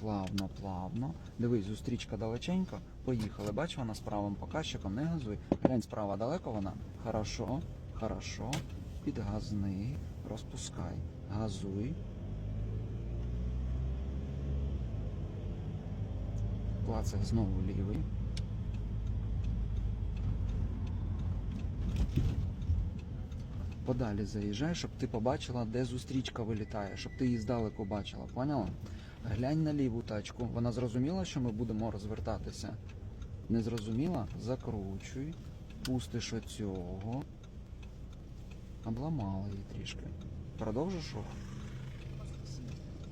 Плавно, плавно. Дивись, зустрічка далеченько. Поїхали. Бач, вона з правим показчиком, не газуй. Глянь, справа далеко вона. Хорошо, хорошо. Підгазни, розпускай. Газуй. Клацай знову лівий. Подалі заїжджай, щоб ти побачила, де зустрічка вилітає, щоб ти її здалеку бачила, поняла? Глянь на ліву тачку. Вона зрозуміла, що ми будемо розвертатися? Не зрозуміла? Закручуй, пустиш оцього. Обламала її трішки. Продовжиш рух?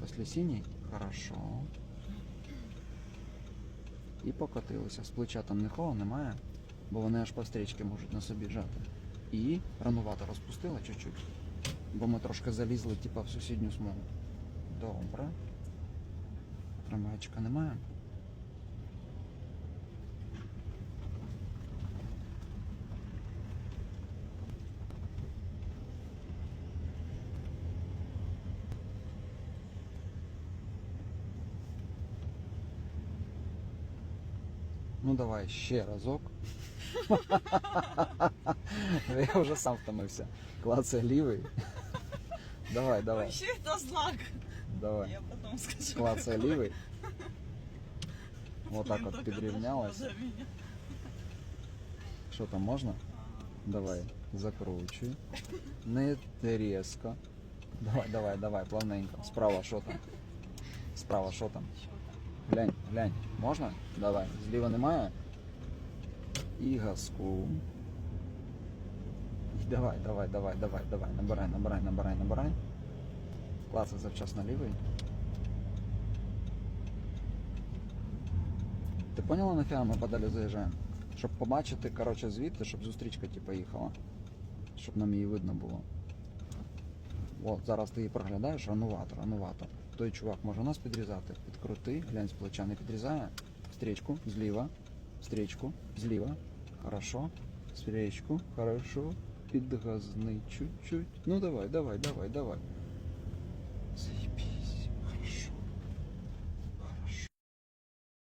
Після синій? Хорошо. І покотилися. З плеча там нікого немає, бо вони аж по стрічки можуть на собі жати. І ранувато розпустила чуть-чуть. Бо ми трошки залізли, типа, в сусідню смугу. Добре. Трамвайчика немає. Ну давай ще разок. Я вже сам втомився. Клацай лівий. Давай, давай, Вообще это знак. давай. Я потом скажу. Клацай лівий. Вот так Блин, от только підрівнялась. дошло до меня. Що там можна? Давай, закручуй. Не різко. Давай, давай, давай, плавненько. Справа що там? Справа що там? Чё там? Глянь, глянь. Можна? Давай. Зліва немає. І газку. І Давай, давай, давай, давай, давай. Набирай, набирай, набирай, набирай. Клацай завчасно лівий. Ти поняла, нафіга ми подалі заїжджаємо? Щоб побачити, коротше, звідти, щоб зустрічка типу їхала. Щоб нам її видно було. От, зараз ти її проглядаєш, ранувато, ранувато. Той чувак може нас підрізати. Підкрути, глянь з плеча не підрізає. Стрічку, зліва. Стрічку, зліва. Хорошо. Стрічку, хорошо. Підгазни чуть-чуть. Ну давай, давай, давай, давай.